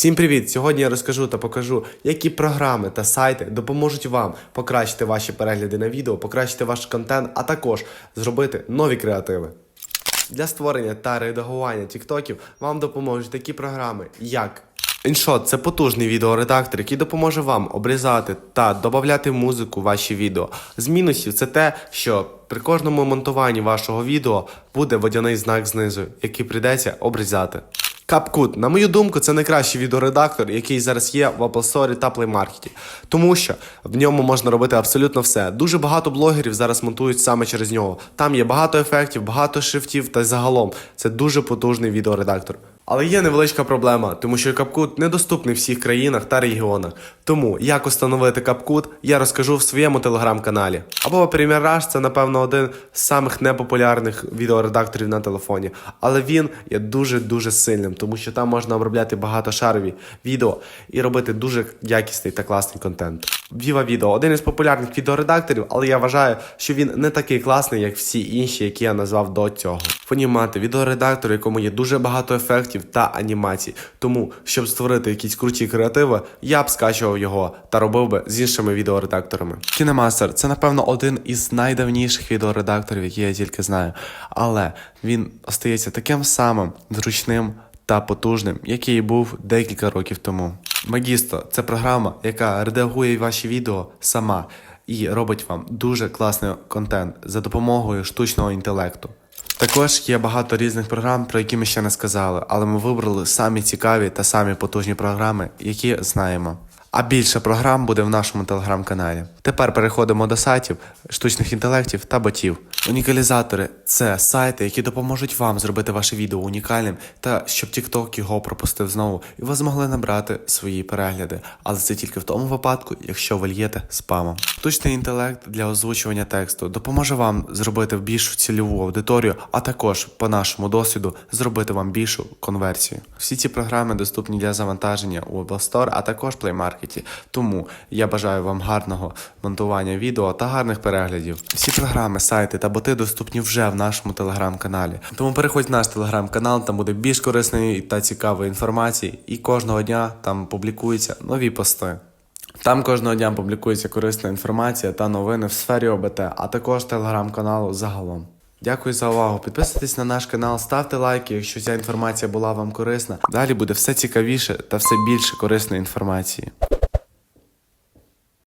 Всім привіт! Сьогодні я розкажу та покажу, які програми та сайти допоможуть вам покращити ваші перегляди на відео, покращити ваш контент, а також зробити нові креативи. Для створення та редагування тіктоків вам допоможуть такі програми, як InShot – це потужний відеоредактор, який допоможе вам обрізати та додати музику в ваші відео. З мінусів це те, що при кожному монтуванні вашого відео буде водяний знак знизу, який прийдеться обрізати. CapCut, на мою думку, це найкращий відеоредактор, який зараз є в Apple Store та Play Market. Тому що в ньому можна робити абсолютно все. Дуже багато блогерів зараз монтують саме через нього. Там є багато ефектів, багато шрифтів та загалом це дуже потужний відеоредактор. Але є невеличка проблема, тому що CapCut недоступний в всіх країнах та регіонах. Тому як установити CapCut, я розкажу в своєму телеграм-каналі. Або Premiere Rush – це, напевно, один з самих непопулярних відеоредакторів на телефоні. Але він є дуже-дуже сильним, тому що там можна обробляти багатошарові відео і робити дуже якісний та класний контент. Viva Video – один із популярних відеоредакторів, але я вважаю, що він не такий класний, як всі інші, які я назвав до цього. Фонімати відеоредактор, якому є дуже багато ефектів та анімацій. Тому, щоб створити якісь круті креативи, я б скачував його та робив би з іншими відеоредакторами. KineMaster – це напевно один із найдавніших відеоредакторів, які я тільки знаю, але він остається таким самим зручним та потужним, який був декілька років тому. Магісто це програма, яка редагує ваші відео сама і робить вам дуже класний контент за допомогою штучного інтелекту. Також є багато різних програм, про які ми ще не сказали, але ми вибрали самі цікаві та самі потужні програми, які знаємо. А більше програм буде в нашому телеграм-каналі. Тепер переходимо до сайтів, штучних інтелектів та ботів. Унікалізатори це сайти, які допоможуть вам зробити ваше відео унікальним та щоб TikTok його пропустив знову, і ви змогли набрати свої перегляди. Але це тільки в тому випадку, якщо ви льєте спамом. Штучний інтелект для озвучування тексту допоможе вам зробити більшу цільову аудиторію, а також по нашому досвіду зробити вам більшу конверсію. Всі ці програми доступні для завантаження у Apple Store, а також Play Market. Тому я бажаю вам гарного монтування відео та гарних переглядів. Всі програми, сайти та боти доступні вже в нашому телеграм-каналі. Тому переходь в наш телеграм-канал, там буде більш корисної та цікавої інформації, і кожного дня там публікуються нові пости. Там кожного дня публікується корисна інформація та новини в сфері ОБТ, а також телеграм-каналу загалом. Дякую за увагу. Підписуйтесь на наш канал, ставте лайки, якщо ця інформація була вам корисна. Далі буде все цікавіше та все більше корисної інформації.